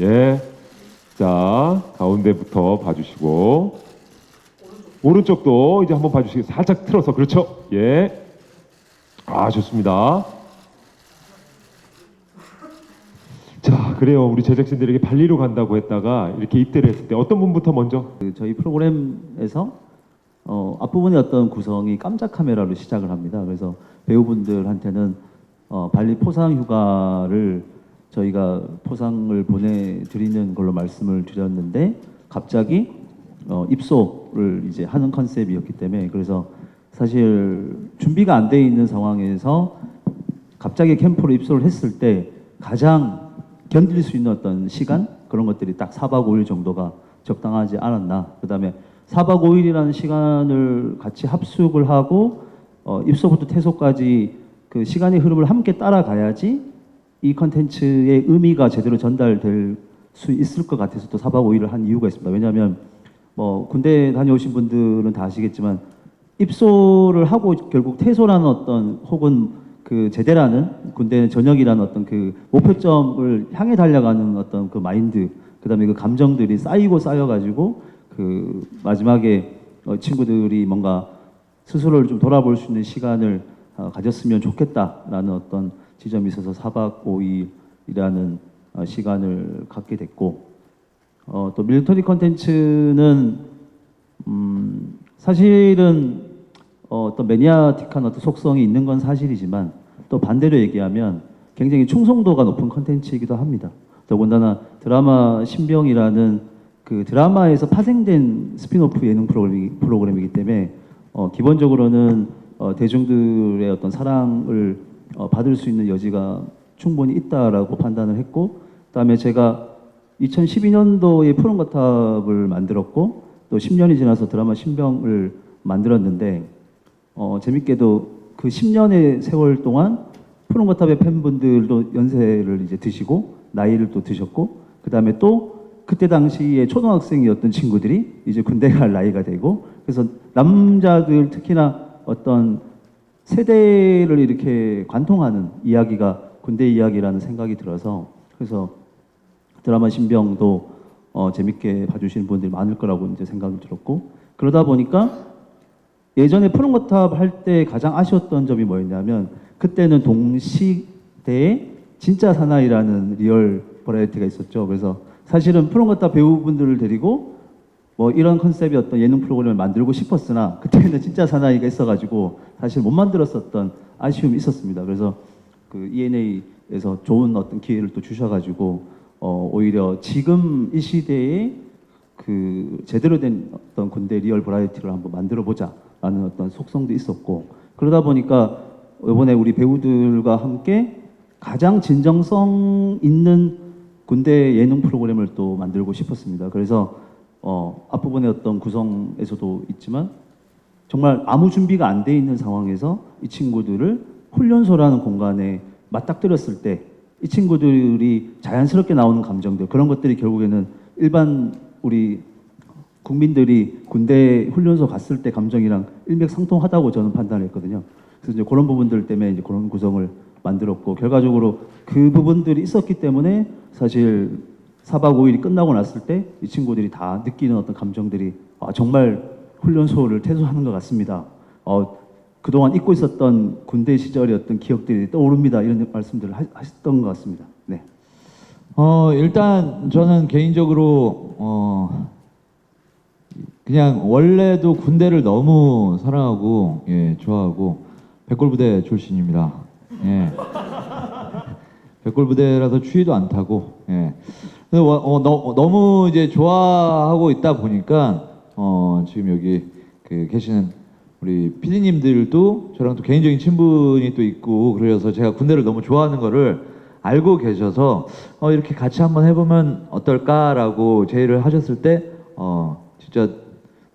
예. 자, 가운데부터 봐주시고. 오른쪽 도 이제 한번 봐주시고 살짝 틀어서 그렇죠. 예. 아 좋습니다. 자 그래요 우리 제작진들에게 발리로 간다고 했다가 이렇게 입대를 했을 때 어떤 분부터 먼저 그 저희 프로그램에서 어, 앞부분의 어떤 구성이 깜짝 카메라로 시작을 합니다. 그래서 배우분들한테는 어, 발리 포상 휴가를 저희가 포상을 보내드리는 걸로 말씀을 드렸는데 갑자기 어, 입소를 이제 하는 컨셉이었기 때문에 그래서 사실 준비가 안 돼 있는 상황에서 갑자기 캠프로 입소를 했을 때 가장 견딜 수 있는 어떤 시간 그런 것들이 딱 4박 5일 정도가 적당하지 않았나. 그다음에 4박 5일이라는 시간을 같이 합숙을 하고 어, 입소부터 퇴소까지 그 시간의 흐름을 함께 따라가야지 이 컨텐츠의 의미가 제대로 전달될 수 있을 것 같아서 또 4박 5일을 한 이유가 있습니다. 왜냐하면 뭐 군대 다녀오신 분들은 다 아시겠지만 입소를 하고 결국 퇴소라는 어떤 혹은 그 제대라는 군대 전역이라는 어떤 그 목표점을 향해 달려가는 어떤 그 마인드 그다음에 그 감정들이 쌓이고 쌓여가지고 그 마지막에 어, 친구들이 뭔가 스스로를 좀 돌아볼 수 있는 시간을 어, 가졌으면 좋겠다라는 어떤 지점이 있어서 4박 5일이라는 어, 시간을 갖게 됐고 어, 또 밀리터리 컨텐츠는 음, 사실은 어, 어떤 매니아틱한 어떤 속성이 있는 건 사실이지만 또 반대로 얘기하면 굉장히 충성도가 높은 컨텐츠이기도 합니다. 더군다나 드라마 신병이라는 그 드라마에서 파생된 스피노프 예능 프로그램이, 프로그램이기 때문에 어, 기본적으로는 어, 대중들의 어떤 사랑을 어, 받을 수 있는 여지가 충분히 있다라고 판단을 했고 그다음에 제가 2012년도에 푸른거탑을 만들었고 또 10년이 지나서 드라마 신병을 만들었는데 어, 재밌게도 그 10년의 세월 동안 푸른거탑의 팬분들도 연세를 이제 드시고 나이를 또 드셨고 그 다음에 또 그때 당시에 초등학생이었던 친구들이 이제 군대 갈 나이가 되고 그래서 남자들 특히나 어떤 세대를 이렇게 관통하는 이야기가 군대 이야기라는 생각이 들어서 그래서 드라마 신병도 어, 재밌게 봐주시는 분들이 많을 거라고 이제 생각이 들었고 그러다 보니까 예전에 푸른 거탑 할 때 가장 아쉬웠던 점이 뭐였냐면 그때는 동시대에 진짜 사나이라는 리얼 버라이어티가 있었죠. 그래서 사실은 푸른 거탑 배우분들을 데리고 뭐 이런 컨셉의 어떤 예능 프로그램을 만들고 싶었으나 그때는 진짜 사나이가 있어가지고 사실 못 만들었었던 아쉬움이 있었습니다. 그래서 그 ENA에서 좋은 어떤 기회를 또 주셔가지고 어 오히려 지금 이 시대에 그 제대로 된 어떤 군대 리얼 버라이어티를 한번 만들어 보자라는 어떤 속성도 있었고 그러다 보니까 이번에 우리 배우들과 함께 가장 진정성 있는 군대 예능 프로그램을 또 만들고 싶었습니다. 그래서 어, 앞부분의 어떤 구성에서도 있지만 정말 아무 준비가 안 돼 있는 상황에서 이 친구들을 훈련소라는 공간에 맞닥뜨렸을 때 이 친구들이 자연스럽게 나오는 감정들 그런 것들이 결국에는 일반 우리 국민들이 군대 훈련소 갔을 때 감정이랑 일맥상통하다고 저는 판단했거든요. 그래서 이제 그런 부분들 때문에 이제 그런 구성을 만들었고 결과적으로 그 부분들이 있었기 때문에 사실 4박 5일이 끝나고 났을 때 이 친구들이 다 느끼는 어떤 감정들이 아, 정말 훈련소를 퇴소하는 것 같습니다. 어, 그동안 잊고 있었던 군대 어떤 기억들이 떠오릅니다. 이런 말씀들을 하- 하셨던 것 같습니다. 네. 어, 일단 저는 개인적으로 어 그냥 원래도 군대를 너무 사랑하고 예, 좋아하고 백골부대 출신입니다. 예. 백골부대라서 추위도 안 타고 예. 근데 워- 어, 너, 너무 이제 좋아하고 있다 보니까 어, 지금 여기 그 계시는 우리 피디님들도 저랑 또 개인적인 친분이 또 있고 그래서 제가 군대를 너무 좋아하는 거를 알고 계셔서 어, 이렇게 같이 한번 해보면 어떨까라고 제의를 하셨을 때 어, 진짜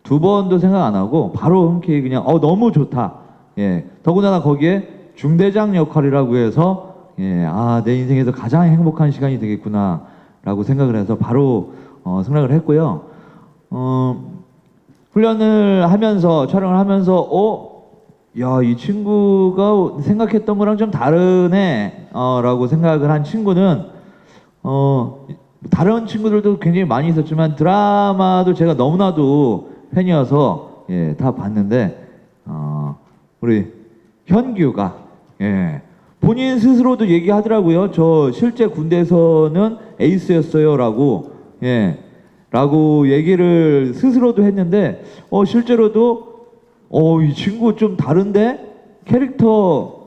두 번도 생각 안 하고 바로 흔쾌히 그냥 어 너무 좋다. 예. 더군다나 거기에 중대장 역할이라고 해서 예, 아, 내 인생에서 가장 행복한 시간이 되겠구나 라고 생각을 해서 바로 어, 승낙을 했고요. 어, 훈련을 하면서 촬영을 하면서 어, 야, 이 친구가 생각했던 거랑 좀 다르네. 어, 라고 생각을 한 친구는 어, 다른 친구들도 굉장히 많이 있었지만 드라마도 제가 너무나도 팬이어서 예, 다 봤는데 어, 우리 현규가 예, 본인 스스로도 얘기하더라고요. 저 실제 군대에서는 에이스였어요라고 예, 라고 얘기를 스스로도 했는데 어, 실제로도 어, 이 친구 좀 다른데 캐릭터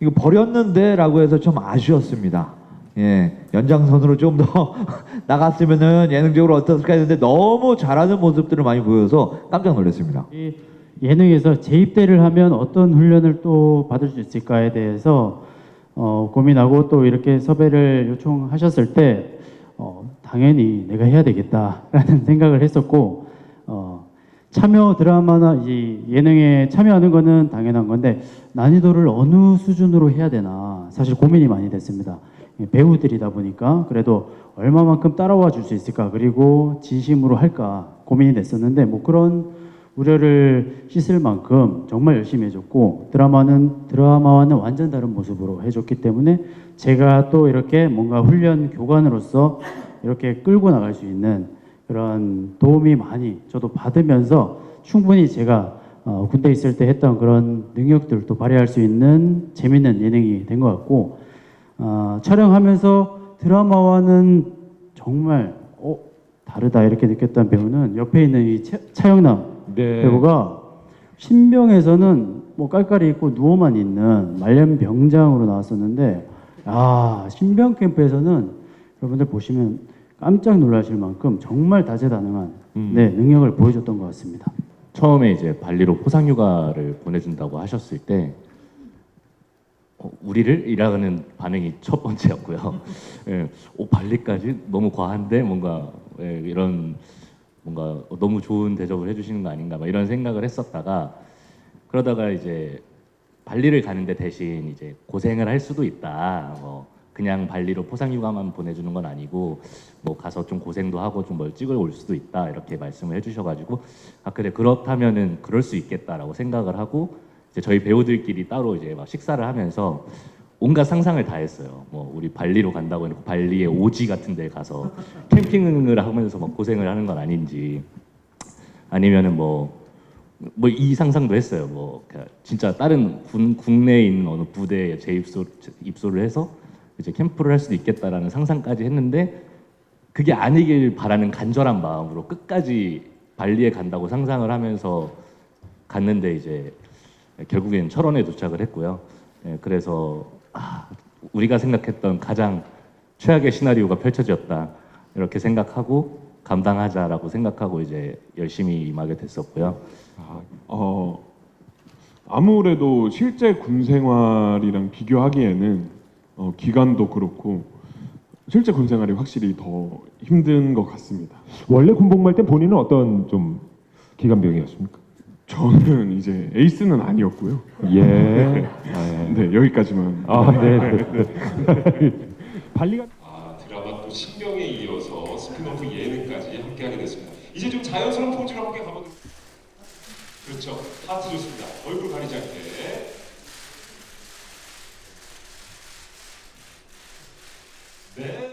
이거 버렸는데라고 해서 좀 아쉬웠습니다. 예, 연장선으로 좀 더 나갔으면은 예능적으로 어떨까 했는데 너무 잘하는 모습들을 많이 보여서 깜짝 놀랐습니다. 이 예능에서 재입대를 하면 어떤 훈련을 또 받을 수 있을까에 대해서 어, 고민하고 또 이렇게 섭외를 요청하셨을 때 어, 당연히 내가 해야 되겠다라는 생각을 했었고 어, 참여 드라마나 이 예능에 참여하는 거는 당연한 건데 난이도를 어느 수준으로 해야 되나 사실 고민이 많이 됐습니다. 예, 배우들이다 보니까 그래도 얼마만큼 따라와 줄 수 있을까 그리고 진심으로 할까 고민이 됐었는데 뭐 그런 우려를 씻을 만큼 정말 열심히 해줬고 드라마는 드라마와는 완전 다른 모습으로 해줬기 때문에 제가 또 이렇게 뭔가 훈련 교관으로서 이렇게 끌고 나갈 수 있는 그런 도움이 많이 저도 받으면서 충분히 제가 어, 군대 있을 때 했던 그런 능력들도 발휘할 수 있는 재밌는 예능이 된 것 같고 어, 촬영하면서 드라마와는 정말 어, 다르다 이렇게 느꼈던 배우는 옆에 있는 이 차, 차영남 네. 배우가 신병에서는 뭐 깔깔이 있고 누워만 있는 말년 병장으로 나왔었는데 아 신병 캠프에서는 여러분들 보시면 깜짝 놀라실 만큼 정말 다재다능한 음. 네, 능력을 보여줬던 것 같습니다. 처음에 이제 발리로 포상휴가를 보내준다고 하셨을 때 어, 우리를 이라는 반응이 첫 번째였고요. 예, 오 발리까지 너무 과한데 뭔가 예, 이런 뭔가 너무 좋은 대접을 해주시는 거 아닌가 막 이런 생각을 했었다가 그러다가 이제 발리를 가는데 대신 이제 고생을 할 수도 있다. 뭐 그냥 발리로 포상휴가만 보내주는 건 아니고 뭐 가서 좀 고생도 하고 좀 뭘 찍어 올 수도 있다 이렇게 말씀을 해주셔가지고 아 그래 그렇다면은 그럴 수 있겠다라고 생각을 하고 이제 저희 배우들끼리 따로 이제 막 식사를 하면서 온갖 상상을 다 했어요. 뭐 우리 발리로 간다고 해놓고 발리의 오지 같은 데 가서 캠핑을 하면서 막 고생을 하는 건 아닌지 아니면은 뭐 뭐 이 상상도 했어요. 뭐 그러니까 진짜 다른 군, 국내에 있는 어느 부대에 재입소 입소를 해서 이제 캠프를 할 수도 있겠다라는 상상까지 했는데 그게 아니길 바라는 간절한 마음으로 끝까지 발리에 간다고 상상을 하면서 갔는데 이제 결국엔 철원에 도착을 했고요. 예, 그래서 아, 우리가 생각했던 가장 최악의 시나리오가 펼쳐졌다 이렇게 생각하고 감당하자라고 생각하고 이제 열심히 임하게 됐었고요. 아, 어, 아무래도 실제 군 생활이랑 비교하기에는 어, 기간도 그렇고 실제 군 생활이 확실히 더 힘든 것 같습니다. 원래 군복무할 때 본인은 어떤 좀 기간병이었습니까? 저는 이제 에이스는 아니었고요. 예. 아, 네 여기까지만. 아, 네. 네. 발리가 아, 드라마 또 신경에 이어서 스피노프 예능까지 함께하게 됐습니다. 이제 좀 자연스러운 포즈로 함께 가보. 그렇죠. 하트 좋습니다. 얼굴 가리지 않게. 네.